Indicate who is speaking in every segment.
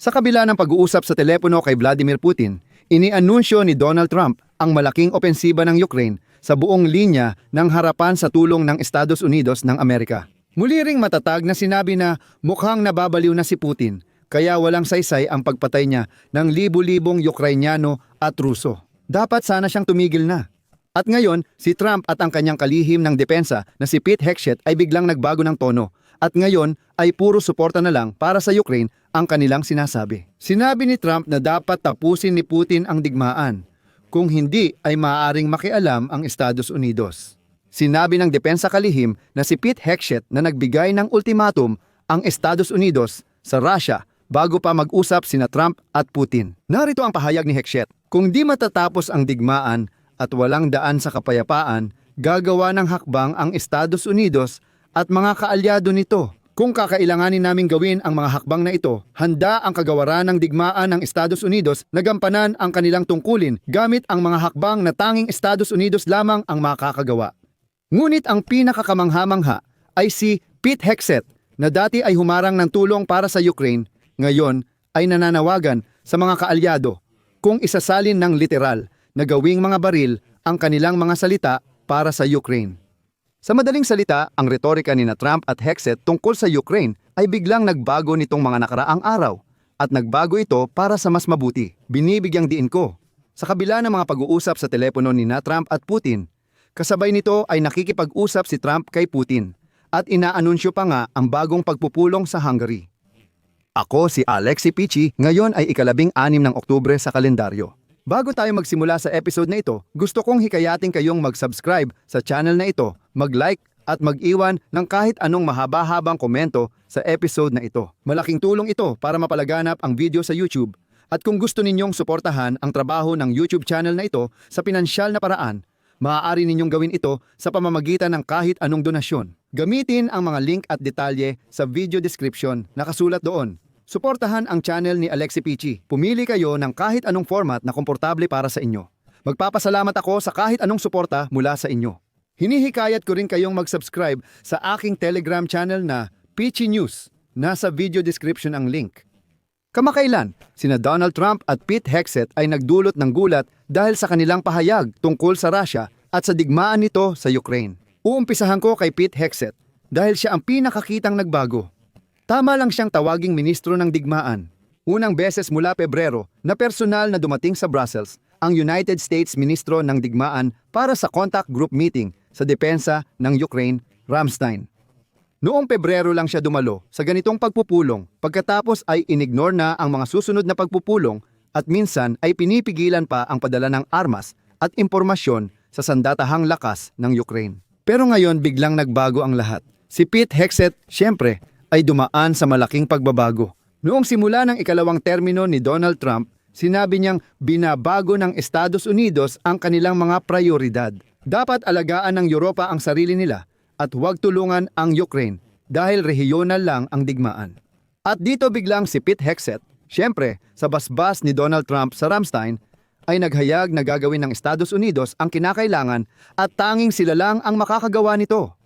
Speaker 1: Sa kabila ng pag-uusap sa telepono kay Vladimir Putin, inianunsyo ni Donald Trump ang malaking opensiba ng Ukraine sa buong linya ng harapan sa tulong ng Estados Unidos ng Amerika. Muli ring matatag na sinabi na mukhang nababaliw na si Putin kaya walang saysay ang pagpatay niya ng libu-libong Ukrainyano at Ruso. Dapat sana siyang tumigil na. At ngayon, si Trump at ang kanyang kalihim ng depensa na si Pete Hegseth ay biglang nagbago ng tono at ngayon ay puro suporta na lang para sa Ukraine ang kanilang sinasabi. Sinabi ni Trump na dapat tapusin ni Putin ang digmaan. Kung hindi ay maaaring makialam ang Estados Unidos. Sinabi ng depensa kalihim na si Pete Hegseth na nagbigay ng ultimatum ang Estados Unidos sa Russia bago pa mag-usap sina Trump at Putin. Narito ang pahayag ni Hegseth. Kung di matatapos ang digmaan at walang daan sa kapayapaan, gagawa ng hakbang ang Estados Unidos at mga kaalyado nito. Kung kakailanganin naming gawin ang mga hakbang na ito, handa ang kagawaran ng digmaan ng Estados Unidos na gampanan ang kanilang tungkulin gamit ang mga hakbang na tanging Estados Unidos lamang ang makakagawa. Ngunit ang pinakakamangha-mangha ay si Pete Hegseth na dati ay humarang ng tulong para sa Ukraine, ngayon ay nananawagan sa mga kaalyado kung isasalin ng literal na gawing mga baril ang kanilang mga salita para sa Ukraine. Sa madaling salita, ang retorika ni na Trump at Hegseth tungkol sa Ukraine ay biglang nagbago nitong mga nakaraang araw at nagbago ito para sa mas mabuti. Binibigyang diin ko. Sa kabila ng mga pag-uusap sa telepono ni na Trump at Putin, kasabay nito ay nakikipag-usap si Trump kay Putin at inaanunsyo pa nga ang bagong pagpupulong sa Hungary. Ako si Alexi Pichi, ngayon ay ikalabing anim ng Oktubre sa kalendaryo. Bago tayo magsimula sa episode na ito, gusto kong hikayatin kayong mag-subscribe sa channel na ito, mag-like at mag-iwan ng kahit anong mahaba-habang komento sa episode na ito. Malaking tulong ito para mapalaganap ang video sa YouTube. At kung gusto ninyong suportahan ang trabaho ng YouTube channel na ito sa pinansyal na paraan, maaari ninyong gawin ito sa pamamagitan ng kahit anong donasyon. Gamitin ang mga link at detalye sa video description nakasulat doon. Suportahan ang channel ni Alexi Pichi. Pumili kayo ng kahit anong format na komportable para sa inyo. Magpapasalamat ako sa kahit anong suporta mula sa inyo. Hinihikayat ko rin kayong mag-subscribe sa aking Telegram channel na Pichi News. Nasa video description ang link. Kamakailan, sina Donald Trump at Pete Hegseth ay nagdulot ng gulat dahil sa kanilang pahayag tungkol sa Russia at sa digmaan nito sa Ukraine. Uumpisahan ko kay Pete Hegseth dahil siya ang pinakakitang nagbago. Tama lang siyang tawaging ministro ng digmaan. Unang beses mula Pebrero na personal na dumating sa Brussels ang United States Ministro ng Digmaan para sa contact group meeting sa depensa ng Ukraine, Ramstein. Noong Pebrero lang siya dumalo sa ganitong pagpupulong pagkatapos ay inignore na ang mga susunod na pagpupulong at minsan ay pinipigilan pa ang padala ng armas at impormasyon sa sandatahang lakas ng Ukraine. Pero ngayon biglang nagbago ang lahat. Si Pete Hegseth, siyempre, ay dumaan sa malaking pagbabago. Noong simula ng ikalawang termino ni Donald Trump, sinabi niyang binabago ng Estados Unidos ang kanilang mga prioridad. Dapat alagaan ng Europa ang sarili nila at huwag tulungan ang Ukraine dahil rehiyonal lang ang digmaan. At dito biglang si Pete Hegseth, siyempre sa basbas ni Donald Trump sa Ramstein, ay naghayag na gagawin ng Estados Unidos ang kinakailangan at tanging sila lang ang makakagawa nito.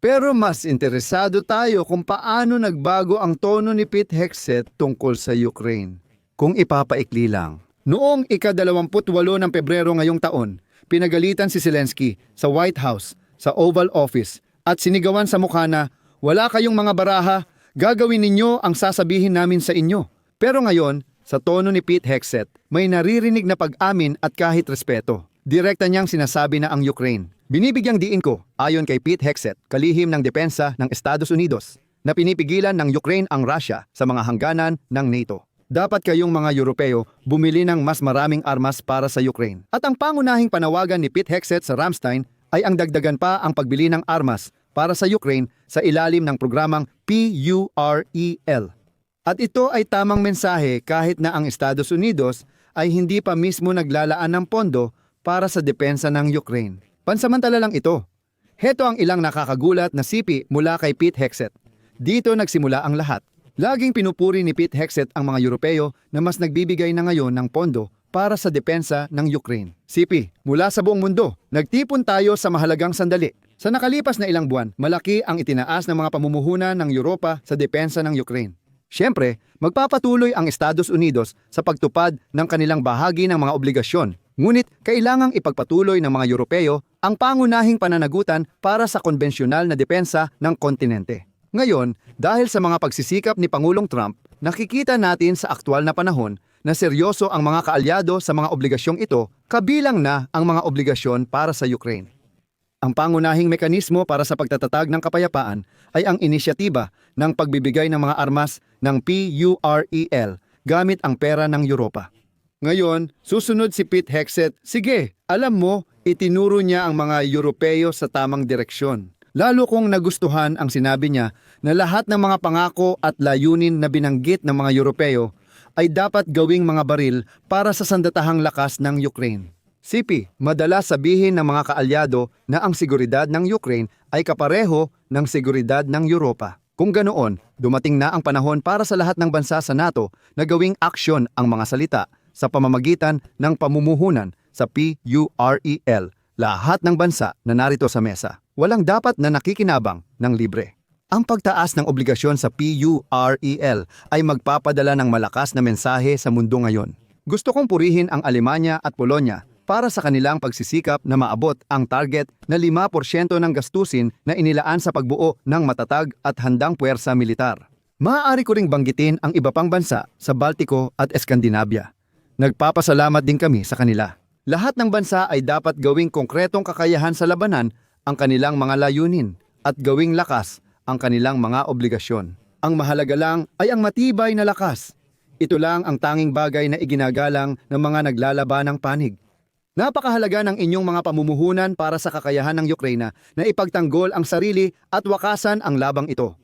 Speaker 1: Pero mas interesado tayo kung paano nagbago ang tono ni Pete Hegseth tungkol sa Ukraine. Kung ipapaikli lang. Noong ika-28 ng Pebrero ngayong taon, pinagalitan si Zelensky sa White House, sa Oval Office, at sinigawan sa mukha na, wala kayong mga baraha, gagawin ninyo ang sasabihin namin sa inyo. Pero ngayon, sa tono ni Pete Hegseth, may naririnig na pag-amin at kahit respeto. Direkta niyang sinasabi na ang Ukraine. Binibigyang diin ko, ayon kay Pete Hegseth, kalihim ng depensa ng Estados Unidos, na pinipigilan ng Ukraine ang Russia sa mga hangganan ng NATO. Dapat kayong mga Europeo bumili ng mas maraming armas para sa Ukraine. At ang pangunahing panawagan ni Pete Hegseth sa Ramstein ay ang dagdagan pa ang pagbili ng armas para sa Ukraine sa ilalim ng programang PUREL. At ito ay tamang mensahe kahit na ang Estados Unidos ay hindi pa mismo naglalaan ng pondo para sa depensa ng Ukraine. Pansamantala lang ito. Heto ang ilang nakakagulat na sipi mula kay Pete Hegseth. Dito nagsimula ang lahat. Laging pinupuri ni Pete Hegseth ang mga Europeo na mas nagbibigay na ngayon ng pondo para sa depensa ng Ukraine. Sipi, mula sa buong mundo, nagtipon tayo sa mahalagang sandali. Sa nakalipas na ilang buwan, malaki ang itinaas ng mga pamumuhunan ng Europa sa depensa ng Ukraine. Siyempre, magpapatuloy ang Estados Unidos sa pagtupad ng kanilang bahagi ng mga obligasyon. Ngunit kailangang ipagpatuloy ng mga Europeo ang pangunahing pananagutan para sa konbensyonal na depensa ng kontinente. Ngayon, dahil sa mga pagsisikap ni Pangulong Trump, nakikita natin sa aktwal na panahon na seryoso ang mga kaalyado sa mga obligasyong ito, kabilang na ang mga obligasyon para sa Ukraine. Ang pangunahing mekanismo para sa pagtatatag ng kapayapaan ay ang inisyatiba ng pagbibigay ng mga armas ng PUREL gamit ang pera ng Europa. Ngayon, susunod si Pete Hexet, sige, alam mo, itinuro niya ang mga Europeo sa tamang direksyon. Lalo kong nagustuhan ang sinabi niya na lahat ng mga pangako at layunin na binanggit ng mga Europeo ay dapat gawing mga baril para sa sandatahang lakas ng Ukraine. CP, madalas sabihin ng mga kaalyado na ang seguridad ng Ukraine ay kapareho ng seguridad ng Europa. Kung ganoon, dumating na ang panahon para sa lahat ng bansa sa NATO na gawing aksyon ang mga salita sa pamamagitan ng pamumuhunan sa PUREL, lahat ng bansa na narito sa mesa. Walang dapat na nakikinabang ng libre. Ang pagtaas ng obligasyon sa PUREL ay magpapadala ng malakas na mensahe sa mundo ngayon. Gusto kong purihin ang Alemanya at Polonya para sa kanilang pagsisikap na maabot ang target na 5% ng gastusin na inilaan sa pagbuo ng matatag at handang puwersa militar. Maaari ko ring banggitin ang iba pang bansa sa Baltiko at Eskandinabya. Nagpapasalamat din kami sa kanila. Lahat ng bansa ay dapat gawing konkretong kakayahan sa labanan ang kanilang mga layunin at gawing lakas ang kanilang mga obligasyon. Ang mahalaga lang ay ang matibay na lakas. Ito lang ang tanging bagay na iginagalang ng mga naglalaban ng panig. Napakahalaga ng inyong mga pamumuhunan para sa kakayahan ng Ukraina na ipagtanggol ang sarili at wakasan ang labang ito.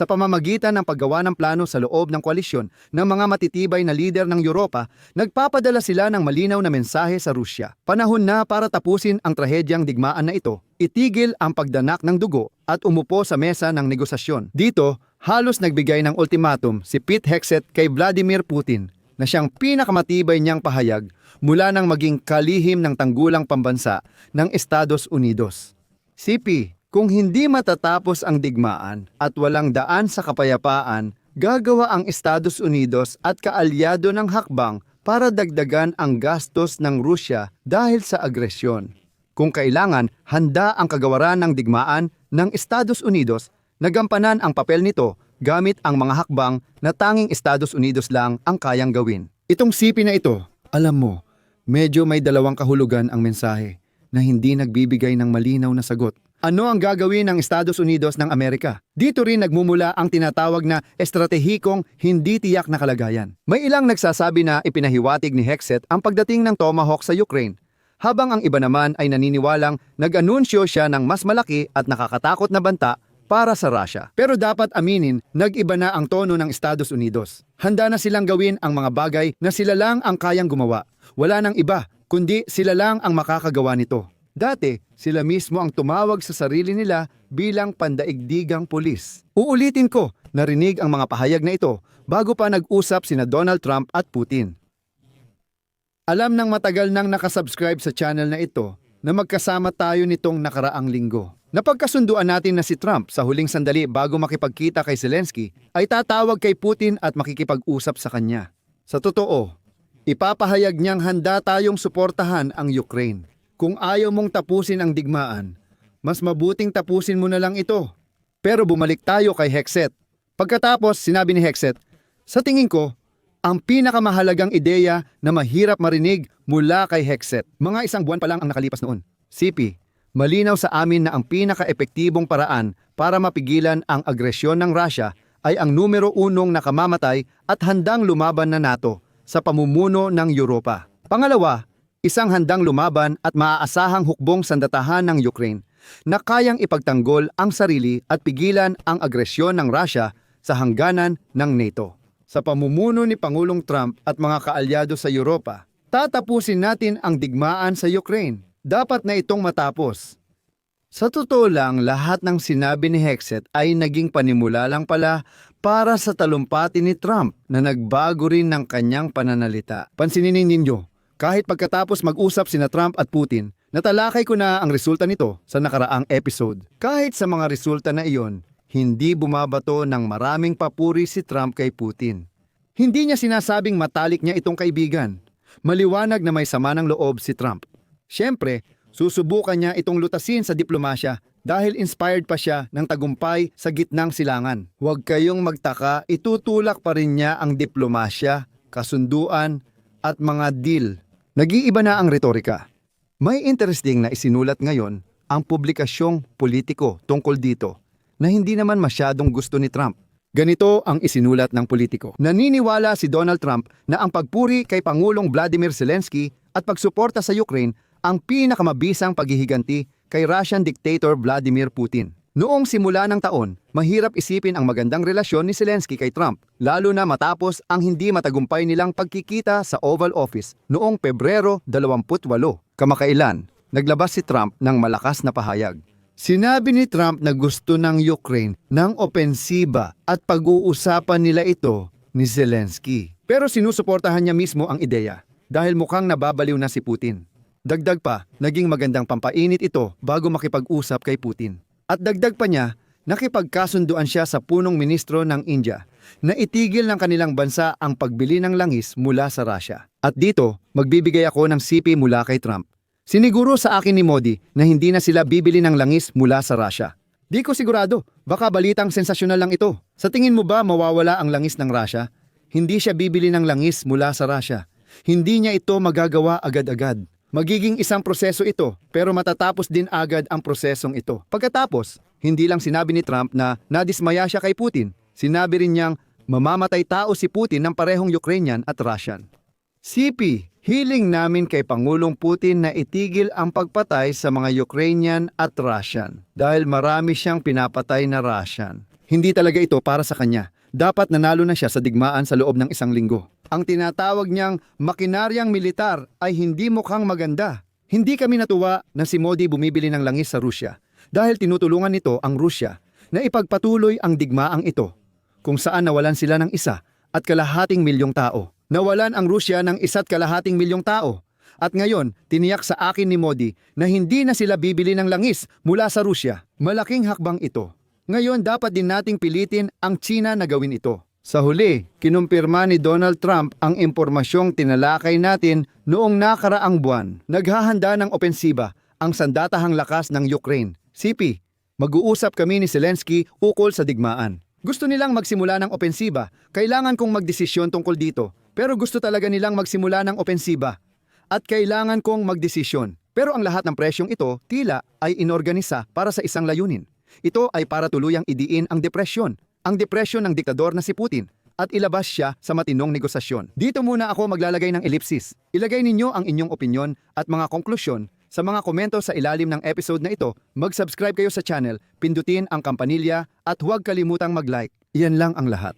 Speaker 1: Sa pamamagitan ng paggawa ng plano sa loob ng koalisyon ng mga matitibay na lider ng Europa, nagpapadala sila ng malinaw na mensahe sa Rusya. Panahon na para tapusin ang trahedyang digmaan na ito, itigil ang pagdanak ng dugo at umupo sa mesa ng negosasyon. Dito, halos nagbigay ng ultimatum si Pete Hexet kay Vladimir Putin na siyang pinakamatibay niyang pahayag mula nang maging kalihim ng tanggulang pambansa ng Estados Unidos. CP, kung hindi matatapos ang digmaan at walang daan sa kapayapaan, gagawa ang Estados Unidos at kaalyado ng hakbang para dagdagan ang gastos ng Rusya dahil sa agresyon. Kung kailangan, handa ang kagawaran ng digmaan ng Estados Unidos na gampanan ang papel nito gamit ang mga hakbang na tanging Estados Unidos lang ang kayang gawin. Itong sipi na ito, alam mo, medyo may dalawang kahulugan ang mensahe na hindi nagbibigay ng malinaw na sagot. Ano ang gagawin ng Estados Unidos ng Amerika? Dito rin nagmumula ang tinatawag na estratehikong hindi tiyak na kalagayan. May ilang nagsasabi na ipinahiwatig ni Hexet ang pagdating ng Tomahawk sa Ukraine, habang ang iba naman ay naniniwalang nag-anunsyo siya ng mas malaki at nakakatakot na banta para sa Russia. Pero dapat aminin, nag-iba na ang tono ng Estados Unidos. Handa na silang gawin ang mga bagay na sila lang ang kayang gumawa. Wala nang iba, kundi sila lang ang makakagawa nito. Dati, sila mismo ang tumawag sa sarili nila bilang pandaigdigang pulis. Uulitin ko, narinig ang mga pahayag na ito bago pa nag-usap sina Donald Trump at Putin. Alam ng matagal nang nakasubscribe sa channel na ito na magkasama tayo nitong nakaraang linggo. Napagkasunduan natin na si Trump sa huling sandali bago makipagkita kay Zelensky ay tatawag kay Putin at makikipag-usap sa kanya. Sa totoo, ipapahayag niyang handa tayong suportahan ang Ukraine. Kung ayaw mong tapusin ang digmaan, mas mabuting tapusin mo na lang ito. Pero bumalik tayo kay Hexet. Pagkatapos, sinabi ni Hexet, sa tingin ko, ang pinakamahalagang ideya na mahirap marinig mula kay Hexet. Mga isang buwan pa lang ang nakalipas noon. CP, malinaw sa amin na ang pinaka-epektibong paraan para mapigilan ang agresyon ng Russia ay ang numero unong nakamamatay at handang lumaban na NATO sa pamumuno ng Europa. Pangalawa, isang handang lumaban at maaasahang hukbong sandatahan ng Ukraine na kayang ipagtanggol ang sarili at pigilan ang agresyon ng Russia sa hangganan ng NATO. Sa pamumuno ni Pangulong Trump at mga kaalyado sa Europa, tatapusin natin ang digmaan sa Ukraine. Dapat na itong matapos. Sa totoo lang, lahat ng sinabi ni Hexet ay naging panimula lang pala para sa talumpati ni Trump na nagbago rin ng kanyang pananalita. Pansinin ninyo, kahit pagkatapos mag-usap sina Trump at Putin, natalakay ko na ang resulta nito sa nakaraang episode. Kahit sa mga resulta na iyon, hindi bumabato ng maraming papuri si Trump kay Putin. Hindi niya sinasabing matalik niya itong kaibigan. Maliwanag na may sama ng loob si Trump. Siyempre, susubukan niya itong lutasin sa diplomasya dahil inspired pa siya ng tagumpay sa gitnang silangan. Huwag kayong magtaka, itutulak pa rin niya ang diplomasya, kasunduan, at mga deal. Nag-iiba na ang retorika. May interesting na isinulat ngayon ang publikasyong politiko tungkol dito na hindi naman masyadong gusto ni Trump. Ganito ang isinulat ng politiko. Naniniwala si Donald Trump na ang pagpuri kay Pangulong Vladimir Zelensky at pagsuporta sa Ukraine ang pinakamabisang paghihiganti kay Russian dictator Vladimir Putin. Noong simula ng taon, mahirap isipin ang magandang relasyon ni Zelensky kay Trump, lalo na matapos ang hindi matagumpay nilang pagkikita sa Oval Office noong Pebrero 28. Kamakailan, naglabas si Trump ng malakas na pahayag. Sinabi ni Trump na gusto ng Ukraine ng opensiba at pag-uusapan nila ito ni Zelensky. Pero sinusuportahan niya mismo ang ideya dahil mukhang nababaliw na si Putin. Dagdag pa, naging magandang pampainit ito bago makipag-usap kay Putin. At dagdag pa niya, nakipagkasunduan siya sa punong ministro ng India na itigil ng kanilang bansa ang pagbili ng langis mula sa Russia. At dito, magbibigay ako ng CP mula kay Trump. Siniguro sa akin ni Modi na hindi na sila bibili ng langis mula sa Russia. Di ko sigurado, baka balitang sensasyonal lang ito. Sa tingin mo ba mawawala ang langis ng Russia? Hindi siya bibili ng langis mula sa Russia. Hindi niya ito magagawa agad-agad. Magiging isang proseso ito, pero matatapos din agad ang prosesong ito. Pagkatapos, hindi lang sinabi ni Trump na nadismaya siya kay Putin. Sinabi rin niyang mamamatay tao si Putin ng parehong Ukrainian at Russian. CP, hiling namin kay Pangulong Putin na itigil ang pagpatay sa mga Ukrainian at Russian dahil marami siyang pinapatay na Russian. Hindi talaga ito para sa kanya. Dapat nanalo na siya sa digmaan sa loob ng isang linggo. Ang tinatawag niyang makinaryang militar ay hindi mukhang maganda. Hindi kami natuwa na si Modi bumibili ng langis sa Rusya dahil tinutulungan nito ang Rusya na ipagpatuloy ang digmaang ito kung saan nawalan sila ng isa at kalahating milyong tao. Nawalan ang Rusya ng isa't kalahating milyong tao. At ngayon, tiniyak sa akin ni Modi na hindi na sila bibili ng langis mula sa Rusya. Malaking hakbang ito. Ngayon dapat din nating pilitin ang China na gawin ito. Sa huli, kinumpirma ni Donald Trump ang impormasyong tinalakay natin noong nakaraang buwan. Naghahanda ng opensiba ang sandatahang lakas ng Ukraine. CP, mag-uusap kami ni Zelensky ukol sa digmaan. Gusto nilang magsimula ng opensiba. Kailangan kong magdesisyon tungkol dito. Pero gusto talaga nilang magsimula ng opensiba. At kailangan kong magdesisyon. Pero ang lahat ng presyong ito, tila, ay inorganisa para sa isang layunin. Ito ay para tuluyang idiin ang depresyon. Ang depresyon ng diktador na si Putin at ilabas siya sa matinong negosasyon. Dito muna ako maglalagay ng ellipsis. Ilagay ninyo ang inyong opinyon at mga konklusyon sa mga komento sa ilalim ng episode na ito. Mag-subscribe kayo sa channel, pindutin ang kampanilya at huwag kalimutang mag-like. Iyan lang ang lahat.